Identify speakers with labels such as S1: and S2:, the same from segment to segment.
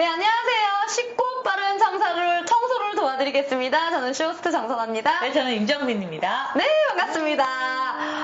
S1: 네, 안녕하세요. 쉽고 빠른 청소를, 청소를 도와드리겠습니다. 저는 쇼호스트 정선아입니다.
S2: 네, 저는 임정민입니다.
S1: 네, 반갑습니다.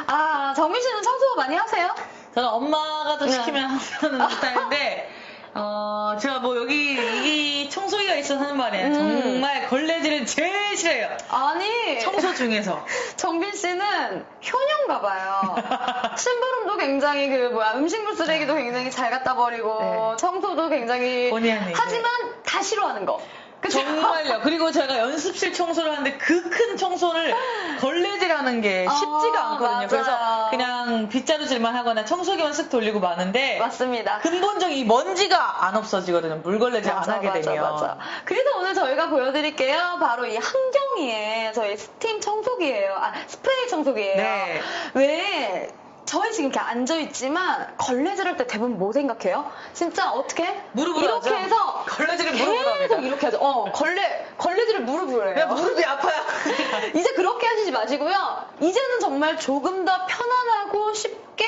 S1: 아, 정민 씨는 청소 많이 하세요?
S2: 저는 엄마가 또
S1: 네.
S2: 시키면 하는 스타일인데, 어, 제가 뭐 여기, 이 청소기가 있어서 하는 말이에요.
S1: 음.
S2: 정말 걸레질은 제일 싫어요.
S1: 아니,
S2: 청소 중에서.
S1: 정빈 씨는 효녀인가 봐요. 심부름도 굉장히 그 뭐야 음식물 쓰레기도 굉장히 잘 갖다 버리고
S2: 네.
S1: 청소도 굉장히
S2: 본의 아니게.
S1: 하지만 다 싫어하는 거.
S2: 정말요. 그리고 제가 연습실 청소를 하는데 그 큰 청소를 걸레질하는 게 쉽지가
S1: 아,
S2: 않거든요.
S1: 맞아요.
S2: 그래서 그냥 빗자루질만 하거나 청소기만 쓱 돌리고 마는데
S1: 맞습니다.
S2: 근본적인 이 먼지가 안 없어지거든요. 물걸레질 안 하게 되면.
S1: 그래서 오늘 저희가 보여드릴게요. 바로 이 한경이의 저희 스팀 청소기예요. 아, 스프레이 청소기예요.
S2: 네.
S1: 왜 저희 지금 이렇게 앉아있지만 걸레질 할 때 대부분 뭐 생각해요? 진짜 어떻게?
S2: 무릎으로
S1: 이렇게
S2: 하죠.
S1: 해서
S2: 걸레질을 무릎으로 합니다.
S1: 계속 이렇게 하죠. 어, 걸레, 걸레질을 무릎으로 해요.
S2: 무릎이 아파요.
S1: 이제 그렇게 하시지 마시고요. 이제는 정말 조금 더 편안하고 쉽게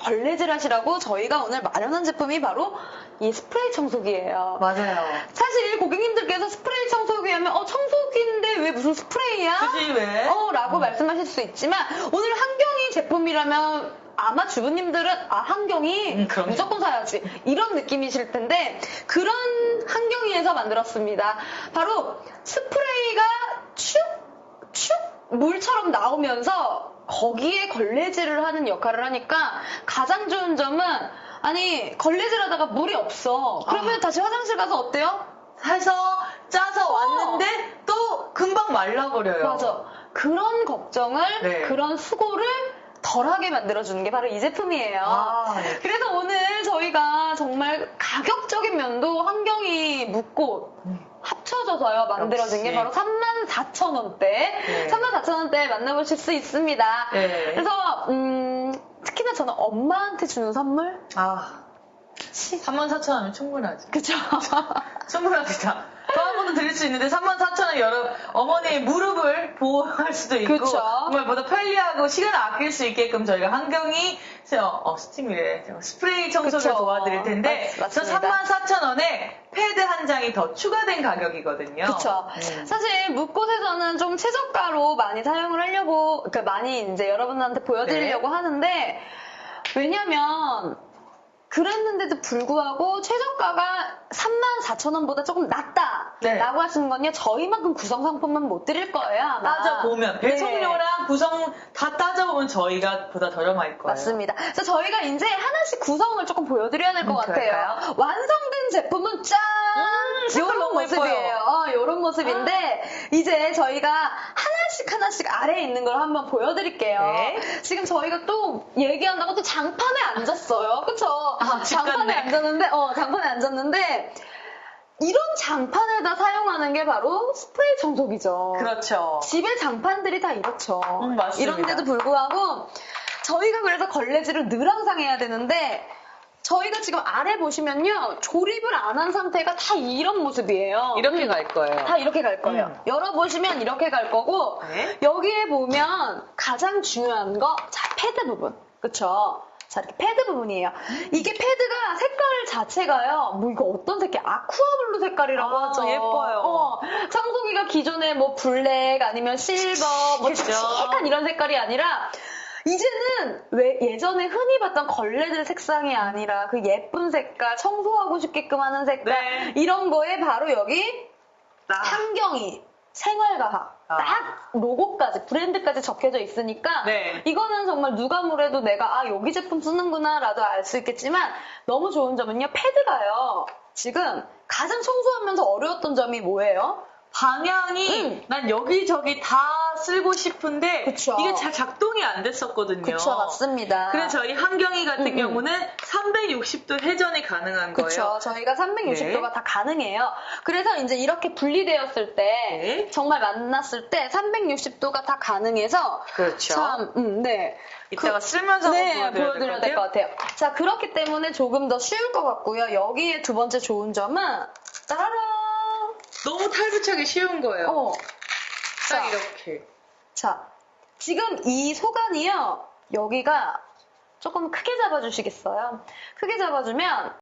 S1: 걸레질 하시라고 저희가 오늘 마련한 제품이 바로 이 스프레이 청소기예요.
S2: 맞아요.
S1: 사실 고객님들께서 스프레이 청소기 하면 어 청소기인데 왜 무슨 스프레이야?
S2: 그지 왜?
S1: 어 라고 말씀하실 수 있지만 오늘 한경이 제품이라면 아마 주부님들은 아 한경이
S2: 음.
S1: 무조건 사야지 이런 느낌이실 텐데 그런 한경이에서 만들었습니다. 바로 스프레이가 축축 물처럼 나오면서 거기에 걸레질을 하는 역할을 하니까 가장 좋은 점은 아니 걸레질 하다가 물이 없어. 그러면
S2: 아.
S1: 다시 화장실 가서 어때요?
S2: 해서 짜서 왔는데 또 금방 말라버려요.
S1: 맞아. 그런 걱정을,
S2: 네.
S1: 그런 수고를 덜하게 만들어주는 게 바로 이 제품이에요.
S2: 아, 네.
S1: 그래서 오늘 저희가 정말 가격적인 면도 환경이 묻고 합쳐져서요 만들어진 게
S2: 역시.
S1: 바로 34,000원대.
S2: 네.
S1: 34,000원대에 만나보실 수 있습니다.
S2: 네.
S1: 그래서 음, 특히나 저는 엄마한테 주는 선물?
S2: 아, 34,000원이면 충분하지.
S1: 그쵸?
S2: 충분합니다. 더한 번도 드릴 수 있는데 34,000원 여러분 어머니의 무릎을 보호할 수도 있고
S1: 그쵸.
S2: 정말 보다 편리하고 시간을 아낄 수 있게끔 저희가 한경이 어, 스팀이래 스프레이 청소를. 도와드릴 텐데
S1: 맞-
S2: 저
S1: 맞습니다.
S2: 34,000원에 패드 한 장이 더 추가된 가격이거든요.
S1: 그쵸.
S2: 음.
S1: 사실 묵곳에서는 좀 최저가로 많이 사용을 하려고, 그러니까 많이 이제 여러분한테 보여드리려고
S2: 네.
S1: 하는데, 왜냐면, 그랬는데도 불구하고 최저가가 34,000원보다 조금 낫다.
S2: 네.
S1: 라고 하시는 건요, 저희만큼 구성 상품은 못 드릴 거예요. 아마.
S2: 따져보면
S1: 네.
S2: 배송료랑 구성 다 따져보면 저희가 보다 저렴할 거예요.
S1: 맞습니다. 그래서 저희가 이제 하나씩 구성을 조금 보여드려야 될것
S2: 음,
S1: 같아요.
S2: 그럴까요?
S1: 완성된 제품은 짠!
S2: 음,
S1: 요런
S2: 너무
S1: 모습이에요.
S2: 예뻐요.
S1: 어, 모습인데, 이제 저희가 하나씩 하나씩 아래에 있는 걸 한번 보여드릴게요.
S2: 네.
S1: 지금 저희가 또 얘기한다고 또 장판에 앉았어요. 그쵸?
S2: 아, 집
S1: 장판에. 앉았는데, 어, 장판에 앉았는데, 이런 장판에다 사용하는 게 바로 스프레이 청소기죠.
S2: 그렇죠.
S1: 집의 장판들이 다 이렇죠.
S2: 음, 맞습니다.
S1: 이런데도 불구하고 저희가 그래서 걸레질을 늘 항상 해야 되는데 저희가 지금 아래 보시면요 조립을 안 한 상태가 다 이런 모습이에요.
S2: 이렇게 갈 거예요.
S1: 다 이렇게 갈 거예요.
S2: 음.
S1: 열어보시면 이렇게 갈 거고
S2: 네.
S1: 여기에 보면 가장 중요한 거 자 패드 부분 그쵸? 자 이렇게 패드 부분이에요. 이게 패드가 색깔 자체가요. 뭐 이거 어떤 색깔? 아쿠아블루 색깔이라고
S2: 아,
S1: 하죠.
S2: 예뻐요.
S1: 어, 청소기가 기존에 뭐 블랙 아니면 실버 뭐. 칙칙한 이런 색깔이 아니라 이제는 왜 예전에 흔히 봤던 걸레들 색상이 아니라 그 예쁜 색깔 청소하고 싶게끔 하는 색깔
S2: 네.
S1: 이런 거에 바로 여기
S2: 아.
S1: 환경이 생활과학
S2: 아.
S1: 딱 로고까지 브랜드까지 적혀져 있으니까
S2: 네.
S1: 이거는 정말 누가 뭐래도 내가 아 여기 제품 쓰는구나라도 알 수 있겠지만 너무 좋은 점은요 패드가요 지금 가장 청소하면서 어려웠던 점이 뭐예요?
S2: 방향이
S1: 음.
S2: 난 여기저기 다 쓰고 싶은데
S1: 그쵸.
S2: 이게 잘 작동이 안 됐었거든요.
S1: 그쵸 맞습니다.
S2: 그래서 저희 한경이 같은
S1: 음, 음.
S2: 경우는 360도 회전이 가능한
S1: 그쵸.
S2: 거예요.
S1: 저희가 360도가
S2: 네.
S1: 다 가능해요. 그래서 이제 이렇게 분리되었을 때,
S2: 네.
S1: 정말 만났을 때 360도가 다 가능해서,
S2: 그렇죠.
S1: 참, 음, 네.
S2: 이따가 쓸면서
S1: 네,
S2: 한번
S1: 보여드려야 될될것것 같아요. 자, 그렇기 때문에 조금 더 쉬울 것 같고요. 여기에 두 번째 좋은 점은, 따라란!
S2: 너무 탈부착이 쉬운 거예요.
S1: 어.
S2: 딱
S1: 자,
S2: 이렇게.
S1: 자, 지금 이 소간이요, 여기가 조금 크게 잡아주시겠어요? 크게 잡아주면,